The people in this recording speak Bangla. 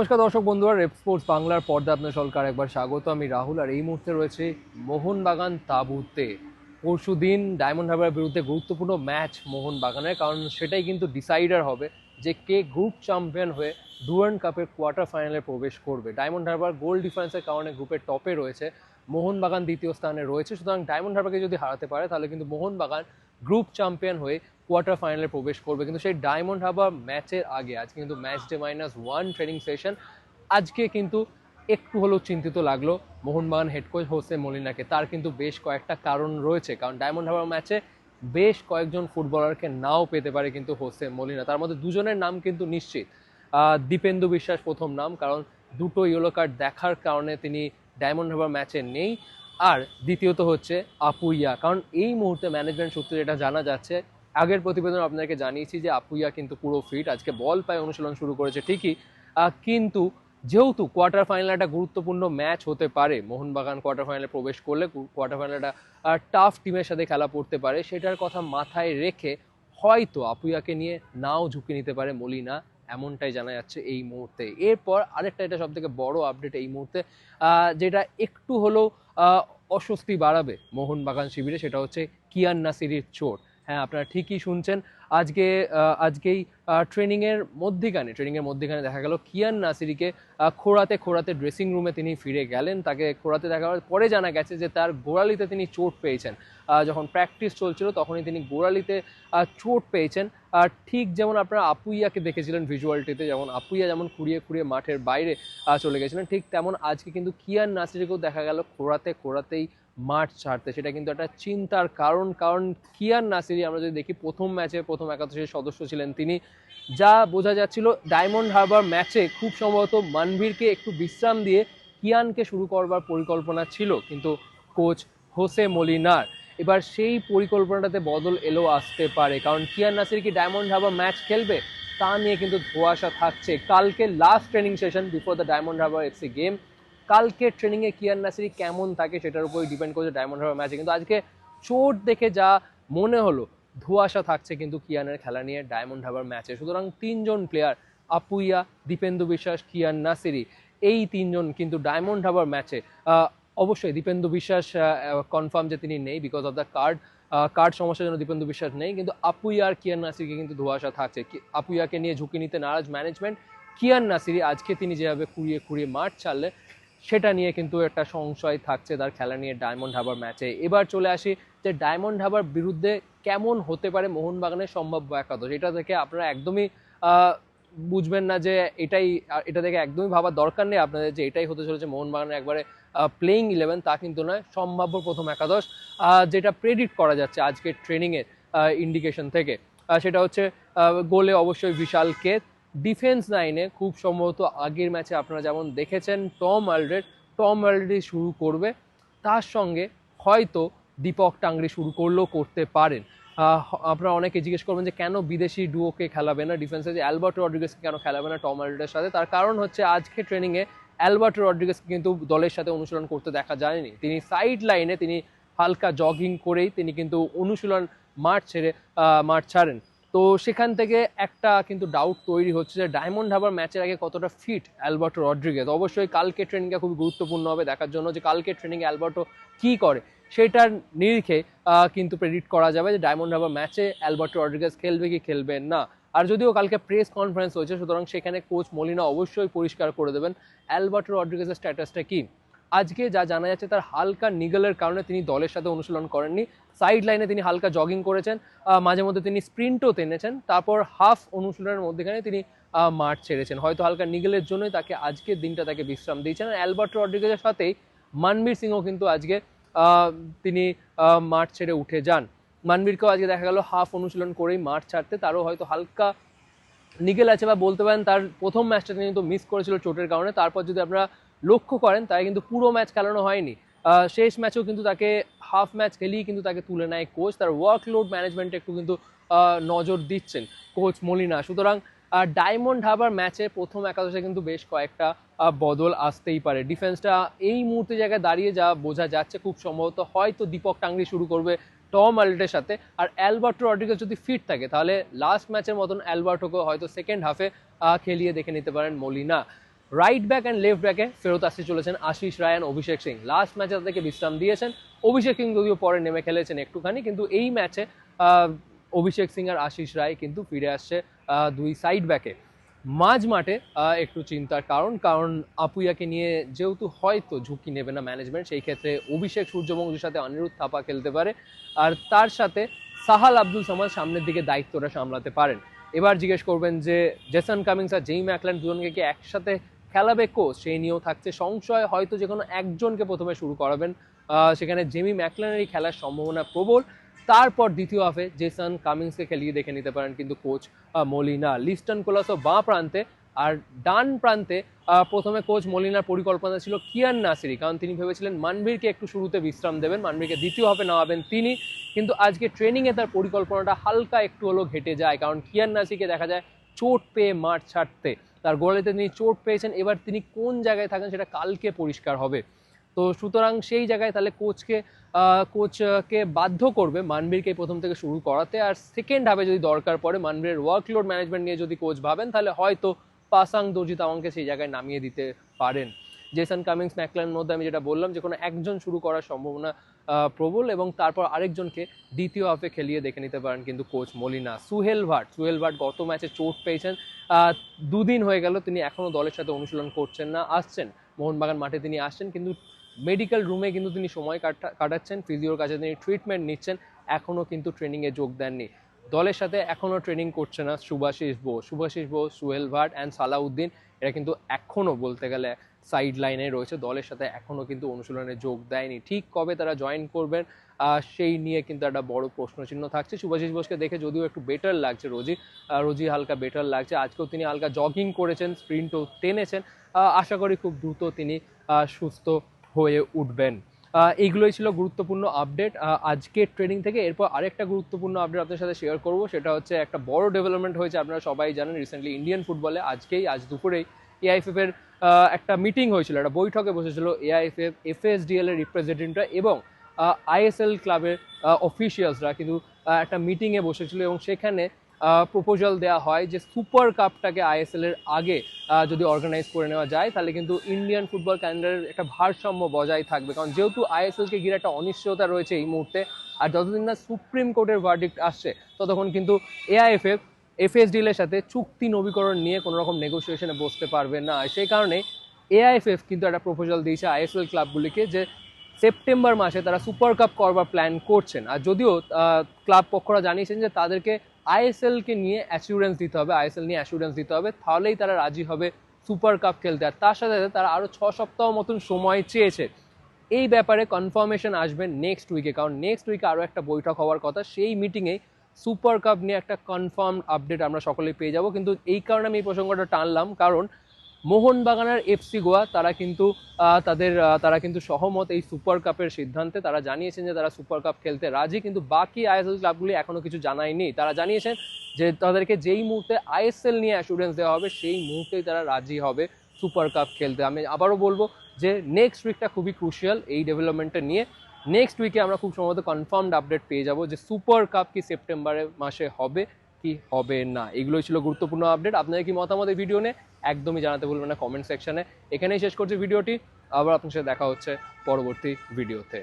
নমস্কার দর্শক বন্ধুরা, রেপ স্পোর্টস বাংলার পর্দা আপনার সরকার একবার স্বাগত। আমি রাহুল আর এই মুহূর্তে রয়েছে মোহনবাগান তাঁবুতে। পরশু দিন ডায়মন্ড হারবারের বিরুদ্ধে গুরুত্বপূর্ণ ম্যাচ মোহনবাগানের, কারণ সেটাই কিন্তু ডিসাইডার হবে যে কে গ্রুপ চ্যাম্পিয়ন হয়ে ডুয়ার্ন কাপের কোয়ার্টার ফাইনালে প্রবেশ করবে। ডায়মন্ড হারবার গোল ডিফারেন্সের কারণে গ্রুপের টপে রয়েছে, মোহনবাগান দ্বিতীয় স্থানে রয়েছে। সুতরাং ডায়মন্ড হারবারকে যদি হারাতে পারে, তাহলে কিন্তু মোহনবাগান গ্রুপ চ্যাম্পিয়ন হয়ে কোয়ার্টার ফাইনালে প্রবেশ করবে। কিন্তু সেই ডায়মন্ড হারবার ম্যাচের আগে, আজকে কিন্তু match day minus one training session আজকে কিন্তু একটু হলেও চিন্তিত লাগল মোহনবাগান হেড কোচ হোসে মলিনাকে। তার কিন্তু বেশ কয়েকটা কারণ রয়েছে, কারণ ডায়মন্ড হারবার ম্যাচে বেশ কয়েকজন ফুটবলারকে নাও পেতে পারে কিন্তু হোসে মলিনা। তার মধ্যে দুজনের নাম কিন্তু নিশ্চিত। দীপেন্দু বিশ্বাস প্রথম নাম, কারণ দুটো ইয়েলো কার্ড দেখার কারণে তিনি ডায়মন্ড হারবার ম্যাচে নেই। আর দ্বিতীয়ত হচ্ছে আপুইয়া কারণ এই মুহূর্তে ম্যানেজমেন্ট সূত্রে যেটা জানা যাচ্ছে আগের প্রতিবেদন আপনাকে জানিয়েছি যে আপুইয়া কিন্তু পুরো ফিট আজকে বল পায় অনুশীলন শুরু করেছে, ঠিকই। কিন্তু যেহেতু কোয়ার্টার ফাইনাল একটা গুরুত্বপূর্ণ ম্যাচ হতে পারে, মোহনবাগান কোয়ার্টার ফাইনালে প্রবেশ করলে কোয়ার্টার ফাইনাল একটা টাফ টিমের সাথে খেলা পড়তে পারে, সেটার কথা মাথায় রেখে হয়তো আপুইয়াকে নিয়ে নাও ঝুঁকি নিতে পারে মলিনা, এমনটাই জানা যাচ্ছে এই মুহূর্তে। এরপর আরেকটা এটা সব থেকে বড় আপডেট এই মুহূর্তে যেটা একটু হলেও অস্বস্তি বাড়াবে মোহনবাগান শিবিরে, সেটা হচ্ছে কিয়ান নাসিরির চোট। হ্যাঁ আপনারা ঠিকই শুনছেন। আজকে আজকেই ট্রেনিংয়ের মধ্যিখানে ট্রেনিংয়ের মধ্যিখানে দেখা গেল কিয়ান নাসিরিকে খোঁড়াতে খোঁড়াতে ড্রেসিং রুমে তিনি ফিরে গেলেন। তাকে খোঁড়াতে দেখার পরে জানা গেছে যে তার গোড়ালিতে তিনি চোট পেয়েছেন। যখন প্র্যাকটিস চলছিল, তখনই তিনি গোড়ালিতে চোট পেয়েছেন। আর ঠিক যেমন আপনারা আপুইয়াকে দেখেছিলেন ভিজুয়ালটিতে যেমন আপুইয়া যেমন কুড়িয়ে কুড়িয়ে মাঠের বাইরে চলে গেছিলেন, ঠিক তেমন আজকে কিন্তু কিয়ান নাসিরিকেও দেখা গেল খোড়াতে, খোড়াতেই মাঠ ছাড়তে। সেটা কিন্তু একটা চিন্তার কারণ কারণ কিয়ান নাসিরি আমরা যদি দেখি, প্রথম ম্যাচে প্রথম একাদশের সদস্য ছিলেন তিনি। যা বোঝা যাচ্ছিল ডায়মন্ড হারবার ম্যাচে খুব সম্ভবত মানভীরকে একটু বিশ্রাম দিয়ে কিয়ানকে শুরু করবার পরিকল্পনা ছিল, কিন্তু কোচ হোসে মলিনার। এবার সেই পরিকল্পনাটাতে বদল এলো আসতে পারে, কারণ কিয়ান নাসির কি ডায়মন্ড হারবার ম্যাচ খেলবে তা নিয়ে কিন্তু ধোয়াশা থাকছে। কালকে last training session before the Diamond Harbour FC game কালকে ট্রেনিংয়ে কিয়ান নাসিরি কেমন থাকে সেটার উপরই ডিপেন্ড করছে ডায়মন্ড হারবার ম্যাচে। কিন্তু আজকে চোট দেখে যা মনে হলো ধোঁয়াশা থাকছে কিন্তু কিয়ানের খেলা নিয়ে, ডায়মন্ড হারবার ম্যাচে। সুতরাং তিনজন প্লেয়ার আপুইয়া, দীপেন্দু বিশ্বাস, কিয়ান নাসিরি, এই তিনজন কিন্তু ডায়মন্ড হারবার ম্যাচে অবশ্যই দীপেন্দু বিশ্বাস কনফার্ম যে তিনি নেই because of the card card সমস্যার জন্য দীপেন্দু বিশ্বাস নেই, কিন্তু আপুইয়া আর কিয়ান নাসিরকে কিন্তু ধোঁয়াশা থাকছে। আপুইয়াকে নিয়ে ঝুঁকি নিতে নারাজ ম্যানেজমেন্ট কিয়ান নাসিরি আজকে তিনি যেভাবে কুড়িয়ে কুড়িয়ে মাঠ ছাড়লে সেটা নিয়ে কিন্তু একটা সংশয় থাকছে তার খেলা নিয়ে ডায়মন্ড হারবার ম্যাচে এবার চলে আসি যে ডায়মন্ড হারবার বিরুদ্ধে কেমন হতে পারে মোহনবাগানের সম্ভাব্য একাদশ। এটা থেকে আপনারা একদমই বুঝবেন না যে এটাই এটা থেকে একদমই ভাবার দরকার নেই আপনাদের যে এটাই হতে চলেছে মোহনবাগানের একবারে প্লেইং ইলেভেন তা কিন্তু নয়, সম্ভাব্য প্রথম একাদশ যেটা প্রেডিক্ট করা যাচ্ছে আজকের ট্রেনিংয়ের ইন্ডিকেশন থেকে। সেটা হচ্ছে গোলে অবশ্যই বিশাল কেত ডিফেন্স লাইনে খুব সম্ভবত আগের ম্যাচে আপনারা যেমন দেখেছেন, টম আলড্রেড টম আলড্রেড শুরু করবে। তার সঙ্গে হয়তো দীপক টাংরি শুরু করলেও করতে পারেন। আপনারা অনেকে জিজ্ঞেস করবেন যে কেন বিদেশি ডুওকে খেলাবে না ডিফেন্সে? যে অ্যালবার্টো রড্রিগেসকে কেন খেলাবে না টম আলড্রেডের সাথে? তার কারণ হচ্ছে আজকে ট্রেনিংয়ে অ্যালবার্ট রড্রিগেসকে কিন্তু দলের সাথে অনুশীলন করতে দেখা যায়নি। তিনি সাইড লাইনে তিনি হালকা জগিং করেই তিনি কিন্তু অনুশীলন মাঠ ছেড়ে মাঠ ছাড়েন। তো সেখান থেকে একটা কিন্তু ডাউট তৈরি হচ্ছে যে ডায়মন্ড হারবার ম্যাচের আগে কতটা ফিট অ্যালবার্টো রড্রিগেজ অবশ্যই কালকে ট্রেনিংটা খুবই গুরুত্বপূর্ণ হবে দেখার জন্য যে কালকে ট্রেনিংয়ে অ্যালবার্টো কী করে? সেটার নিরিখে কিন্তু প্রেডিক্ট করা যাবে যে ডায়মন্ড হারবার ম্যাচে অ্যালবার্টো রড্রিগেজ খেলবে কি খেলবে না। আর যদিও কালকে প্রেস কনফারেন্স হয়েছে, সুতরাং সেখানে কোচ মলিনা অবশ্যই পরিষ্কার করে দেবেন। অ্যালবার্টো রড্রিগেজের স্ট্যাটাসটা কি? আজকে যা জানা যাচ্ছে তার হালকা নিগলের কারণে তিনি দলের সাথে অনুশীলন করেননি। সাইড লাইনে তিনি হালকা জগিং করেছেন মাঝে মধ্যে তিনি স্প্রিন্টও টেনেছেন, তারপর হাফ অনুশীলনের মধ্যেখানে তিনি মাঠ ছেড়েছেন। হয়তো হালকা নিগলের জন্যই তাকে আজকের দিনটা তাকে বিশ্রাম দিয়েছেন। অ্যালবার্ট রড্রিগেজের সাথেই মানবীর সিংও কিন্তু আজকে তিনি মাঠ ছেড়ে উঠে যান। মানবীরকেও আজকে দেখা গেল হাফ অনুশীলন করেই মাঠ ছাড়তে। তারও হয়তো হালকা নিগেল আছে বা বলতে পারেন তার প্রথম ম্যাচটা তিনি কিন্তু মিস করেছিল চোটের কারণে। তারপর যদি আপনারা লক্ষ্য করেন তাই কিন্তু পুরো ম্যাচ খেলানো হয়নি। শেষ ম্যাচেও কিন্তু তাকে হাফ ম্যাচ খেলিয়ে কিন্তু তাকে তুলে নেয় কোচ তার ওয়ার্কলোড ম্যানেজমেন্টে একটু কিন্তু নজর দিচ্ছেন কোচ মলিনা। সুতরাং ডায়মন্ড হারবার ম্যাচে প্রথম একাদশে কিন্তু বেশ কয়েকটা বদল আসতেই পারে। ডিফেন্সটা এই মুহূর্তে জায়গায় দাঁড়িয়ে যা বোঝা যাচ্ছে, খুব সম্ভবত হয়তো দীপক টাংরি শুরু করবে টম আলটের সাথে। আর অ্যালবার্টো রড্রিগেজ যদি ফিট থাকে, তাহলে লাস্ট ম্যাচের মতন অ্যালবার্টোকে হয়তো সেকেন্ড হাফে খেলিয়ে দেখে নিতে পারেন Molina. Right back and left ব্যাকে ফেরত আসতে চলেছেন আশিস রায় and অভিষেক সিং। লাস্ট ম্যাচে তাদেরকে বিশ্রাম দিয়েছেন। অভিষেক সিং যদিও পরে নেমে খেলেছেন একটুখানি, কিন্তু এই ম্যাচে অভিষেক সিং আর আশিস রায় কিন্তু ফিরে আসছে দুই সাইড ব্যাকে মাঝ মাঠে একটু চিন্তার কারণ কারণ আপুইয়াকে নিয়ে যেহেতু হয়তো ঝুঁকি নেবে না ম্যানেজমেন্ট সেই ক্ষেত্রে অভিষেক সূর্যবংশীর সাথে অনিরুদ্ধ থাপা খেলতে পারে। আর তার সাথে সাহাল আব্দুল সামাদ সামনের দিকে দায়িত্বটা সামলাতে পারেন। এবার জিজ্ঞেস করবেন যে জেসন কামিংস আর জেই ম্যাকল্যান্ড দুজনকে কি একসাথে খেলাবে কোচ সেই নিয়েও থাকছে সংশয়। হয়তো যে কোনো একজনকে প্রথমে শুরু করাবেন। সেখানে জেমি ম্যাকল্যানেরই খেলার সম্ভাবনা প্রবল। তারপর দ্বিতীয় হাফে জেসন কামিংসকে খেলিয়ে দেখে নিতে পারেন কিন্তু কোচ মলিনা। লিস্টন কোলাসো বাঁ প্রান্তে আর ডান প্রান্তে প্রথমে কোচ মলিনার পরিকল্পনা ছিল কিয়ান নাসিরি, কারণ তিনি ভেবেছিলেন মানভীরকে একটু শুরুতে বিশ্রাম দেবেন, মানভীরকে দ্বিতীয় হাফে নামাবেন তিনি। কিন্তু আজকে ট্রেনিংয়ে তার পরিকল্পনাটা হালকা একটু হলেও ঘেটে যায়, কারণ কিয়ান নাসিকে দেখা যায় চোট পেয়ে মাঠ ছাড়তে। তার গোড়ালিতে তিনি চোট পেয়েছেন। এবার তিনি কোন জায়গায় থাকেন সেটা কালকে পরিষ্কার হবে। তো সুতরাং সেই জায়গায় তাহলে কোচকে কোচকে বাধ্য করবে মানবীরকে প্রথম থেকে শুরু করাতে। আর সেকেন্ড হাফে যদি দরকার পড়ে মানবীরের ওয়ার্কলোড ম্যানেজমেন্ট নিয়ে যদি কোচ ভাবেন, তাহলে হয়তো পাসাং দর্জিত আমাকে সেই জায়গায় নামিয়ে দিতে পারেন। জেসন কামিংস ম্যাকলানের মধ্যে আমি যেটা বললাম যে কোনো একজন শুরু করার সম্ভাবনা প্রবল এবং তারপর আরেকজনকে দ্বিতীয় হাফে খেলিয়ে দেখে নিতে পারেন কিন্তু কোচ মলিনা। সুহেল ভাট সুহেল ভাট গত ম্যাচে চোট পেয়েছেন। দুদিন হয়ে গেল তিনি এখনও দলের সাথে অনুশীলন করছেন না, আসছেন। মোহনবাগান মাঠে তিনি আসছেন কিন্তু মেডিকেল রুমে কিন্তু তিনি সময় কাটা- কাটাচ্ছেন। ফিজিওর কাছে তিনি ট্রিটমেন্ট নিচ্ছেন। এখনও কিন্তু ট্রেনিংয়ে যোগ দেননি। দলের সাথে এখনও ট্রেনিং করছে না সুভাশিস বোস। সুভাশিস বোস, সুহেল ভাট অ্যান্ড সালাউদ্দিন, এরা কিন্তু এখনও বলতে গেলে সাইড লাইনে রয়েছে। দলের সাথে এখনও কিন্তু অনুশীলনে যোগ দেয়নি। ঠিক কবে তারা জয়েন করবেন সেই নিয়ে কিন্তু একটা বড় প্রশ্নচিহ্ন থাকছে। সুভাষিস বোসকে দেখে যদিও একটু বেটার লাগছে রোজি রোজি হালকা বেটার লাগছে। আজকেও তিনি হালকা জগিং করেছেন স্প্রিন্টও টেনেছেন। আশা করি খুব দ্রুত তিনি সুস্থ হয়ে উঠবেন। এইগুলোই ছিল গুরুত্বপূর্ণ আপডেট আজকের ট্রেনিং থেকে এরপর আরেকটা গুরুত্বপূর্ণ আপডেট আপনার সাথে শেয়ার করব। সেটা হচ্ছে একটা বড় ডেভেলপমেন্ট হয়েছে, আপনারা সবাই জানেন রিসেন্টলি ইন্ডিয়ান ফুটবলে আজকেই, আজ দুপুরেই এআইএফএফ এর একটা মিটিং হয়েছিল, একটা বৈঠকে বসেছিল এআইএফএফ এফএসডিএল এর রিপ্রেজেন্টেটিভরা এবং আইএসএল ক্লাবের অফিসিয়ালসরা কিন্তু একটা মিটিংয়ে বসেছিল এবং সেখানে প্রপোজাল দেওয়া হয় যে সুপার কাপটাকে আইএসএল এর আগে যদি অর্গানাইজ করে নেওয়া যায়, তাহলে কিন্তু ইন্ডিয়ান ফুটবল ক্যালেন্ডারের একটা ভারসাম্য বজায় থাকবে। কারণ যেহেতু আইএসএলকে ঘিরে একটা অনিশ্চয়তা রয়েছে এই মুহূর্তে, আর যতদিন না সুপ্রিম কোর্টের ভার্ডিক্ট আসছে, ততক্ষণ কিন্তু এআইএফএফ এফএসডিএল এর সাথে চুক্তি নবীকরণ নিয়ে কোনো রকম নেগোসিয়েশনে বসতে পারবে না। সেই কারণে এআইএফএফ কিন্তু একটা প্রপোজাল দিয়েছে আইএসএল ক্লাবগুলিকে যে সেপ্টেম্বর মাসে তারা সুপার কাপ করবার প্ল্যান করছেন। আর যদিও ক্লাব পক্ষরা জানিয়েছেন যে তাদেরকে আইএসএলকে নিয়ে অ্যাসিউরেন্স দিতে হবে আইএসএল নিয়ে অ্যাসিউরেন্স দিতে হবে, তাহলেই তারা রাজি হবে সুপার কাপ খেলতে। আর তার সাথে সাথে তারা আরও ছ সপ্তাহ মতন সময় চেয়েছে। এই ব্যাপারে কনফার্মেশন আসবে নেক্সট উইকে কারণ নেক্সট উইকে আরও একটা বৈঠক হওয়ার কথা। সেই মিটিংয়ে সুপার কাপ নিয়ে একটা কনফার্ম আপডেট আমরা সকলেই পেয়ে যাব। কিন্তু এই কারণে আমি এই প্রসঙ্গটা টানলাম। কারণ মোহনবাগানের এফসি গোয়া, তারা কিন্তু তাদের তারা কিন্তু সহমত এই সুপার কাপের সিদ্ধান্তে। তারা জানিয়েছেন যে তারা সুপার কাপ খেলতে রাজি, কিন্তু বাকি আইএসএল ক্লাবগুলি এখনও কিছু জানায়নি তারা জানিয়েছেন যে তাদেরকে যেই মুহূর্তে আইএসএল নিয়ে অ্যাসুরেন্স দেওয়া হবে, সেই মুহূর্তেই তারা রাজি হবে সুপার কাপ খেলতে। আমি আবারও বলব যে নেক্সট উইকটা খুবই ক্রুশিয়াল এই ডেভেলপমেন্টটা নিয়ে। নেক্সট উইকে আমরা খুব সম্ভবত কনফার্মড আপডেট পেয়ে যাব যে সুপার কাপ কি সেপ্টেম্বরের মাসে হবে, কি হবে না। এগুলোই ছিল গুরুত্বপূর্ণ আপডেট আপনাদের কি মতামত এই ভিডিও নিয়ে? একদমই জানাতে ভুলবেন না কমেন্ট সেকশনে এখানেই শেষ করছি ভিডিওটি। আবার আপনার সাথে দেখা হচ্ছে পরবর্তী ভিডিওতে।